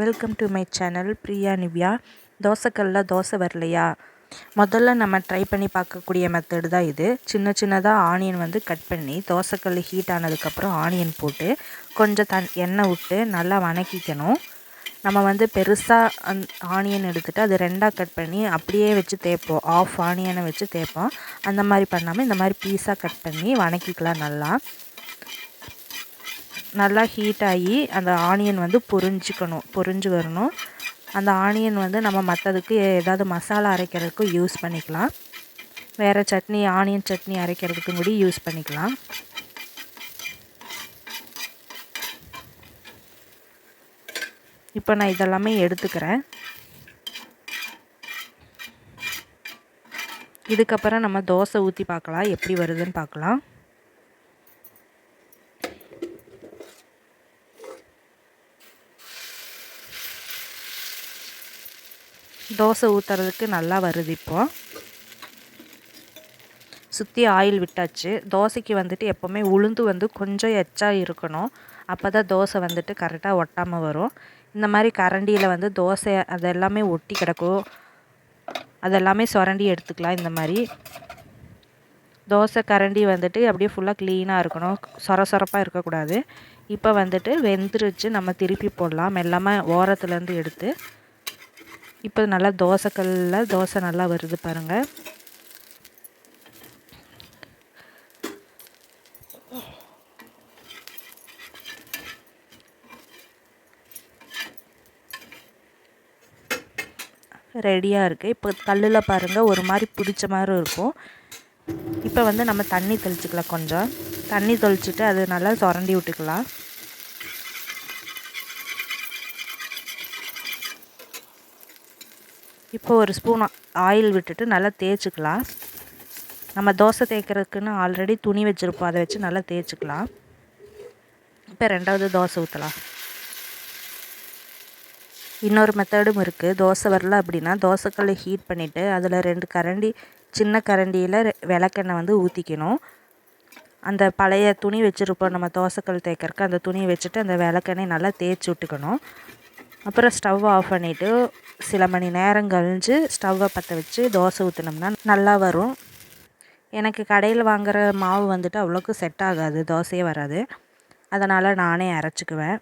Welcome to my channel Priya Nivya தோசைக்கல்லில் dosa வரலையா? முதல்ல நம்ம ட்ரை பண்ணி பார்க்கக்கூடிய மெத்தடு தான் இது. சின்ன சின்னதாக ஆனியன் வந்து கட் பண்ணி தோசைக்கல் ஹீட் ஆனதுக்கப்புறம் ஆனியன் போட்டு கொஞ்சம் தன் எண்ணெய் விட்டு நல்லா வணக்கிக்கணும். நம்ம வந்து பெருசாக அந் ஆனியன் எடுத்துகிட்டு அது ரெண்டாக கட் பண்ணி அப்படியே வச்சு தேய்ப்போம். ஆஃப் ஆனியனை வச்சு தேய்ப்போம். அந்த மாதிரி பண்ணாமல் இந்த மாதிரி பீஸாக கட் பண்ணி வணக்கிக்கலாம் நல்லா. நல்லா ஹீட் ஆகி அந்த ஆனியன் வந்து பொரிஞ்சிக்கணும் பொரிஞ்சு வரணும். அந்த ஆனியன் வந்து நம்ம மற்றதுக்கு ஏதாவது மசாலா அரைக்கிறதுக்கும் யூஸ் பண்ணிக்கலாம். வேறு சட்னி ஆனியன் சட்னி அரைக்கிறதுக்கும் கூட யூஸ் பண்ணிக்கலாம். இப்போ நான் இதெல்லாமே எடுத்துக்கிறேன். இதுக்கப்புறம் நம்ம தோசை ஊற்றி பார்க்கலாம். எப்படி வருதுன்னு பார்க்கலாம். தோசை ஊற்றுறதுக்கு நல்லா வருது இப்போது சுற்றி ஆயில் விட்டாச்சு. தோசைக்கு வந்துட்டு எப்போவுமே உளுந்து வந்து கொஞ்சம் எச்சா இருக்கணும். அப்போ தான் தோசை வந்துட்டு கரெக்டாக ஒட்டாமல் வரும். இந்த மாதிரி கரண்டியில் வந்து தோசை அதெல்லாமே ஒட்டி கிடக்கும். அதெல்லாமே சுரண்டி எடுத்துக்கலாம் இந்த மாதிரி. தோசை கரண்டி வந்துட்டு அப்படியே ஃபுல்லாக க்ளீனாக இருக்கணும். சொர சொரப்பாக இருக்கக்கூடாது. இப்போ வந்துட்டு வெந்துருச்சு. நம்ம திருப்பி போடலாம். மெல்லாமல் ஓரத்துலேருந்து எடுத்து இப்போ நல்லா தோசைக்கல்லில் தோசை நல்லா வருது பாருங்கள் ரெடியாக இருக்குது இப்போ கல்லில் பாருங்கள் ஒரு மாதிரி பிடிச்ச மாதிரி இருக்கும். இப்போ வந்து நம்ம தண்ணி தெளிச்சிக்கலாம் கொஞ்சம். தண்ணி தெளிச்சிட்டு அது நல்லா சுரண்டி விட்டுக்கலாம். இப்போ ஒரு ஸ்பூன் ஆயில் விட்டுட்டு நல்லா தேய்ச்சிக்கலாம். நம்ம தோசை தேய்க்கிறதுக்குன்னு ஆல்ரெடி துணி வச்சுருப்போம். அதை வச்சு நல்லா தேய்ச்சிக்கலாம். இப்போ ரெண்டாவது தோசை ஊற்றலாம் இன்னொரு மெத்தடும் இருக்குது தோசை வரல அப்படின்னா தோசைக்கல்லை ஹீட் பண்ணிவிட்டு அதில் ரெண்டு கரண்டி சின்ன கரண்டியில் விளக்கெண்ணெய் வந்து ஊற்றிக்கணும் அந்த பழைய துணி வச்சுருப்போம் நம்ம தோசைக்கல் தேய்க்கறக்கு அந்த துணியை வச்சுட்டு அந்த விளக்கெண்ணெய் நல்லா தேய்ச்சி விட்டுக்கணும். அப்புறம் ஸ்டவ் ஆஃப் பண்ணிவிட்டு சில மணி நேரம் கழிஞ்சு ஸ்டவ்வை பற்ற வச்சு தோசை ஊற்றினோம்னா நல்லா வரும். எனக்கு கடையில் வாங்குகிற மாவு வந்துட்டு அவ்வளோக்கு செட் ஆகாது தோசையே வராது. அதனால் நானே அரைச்சிக்குவேன்.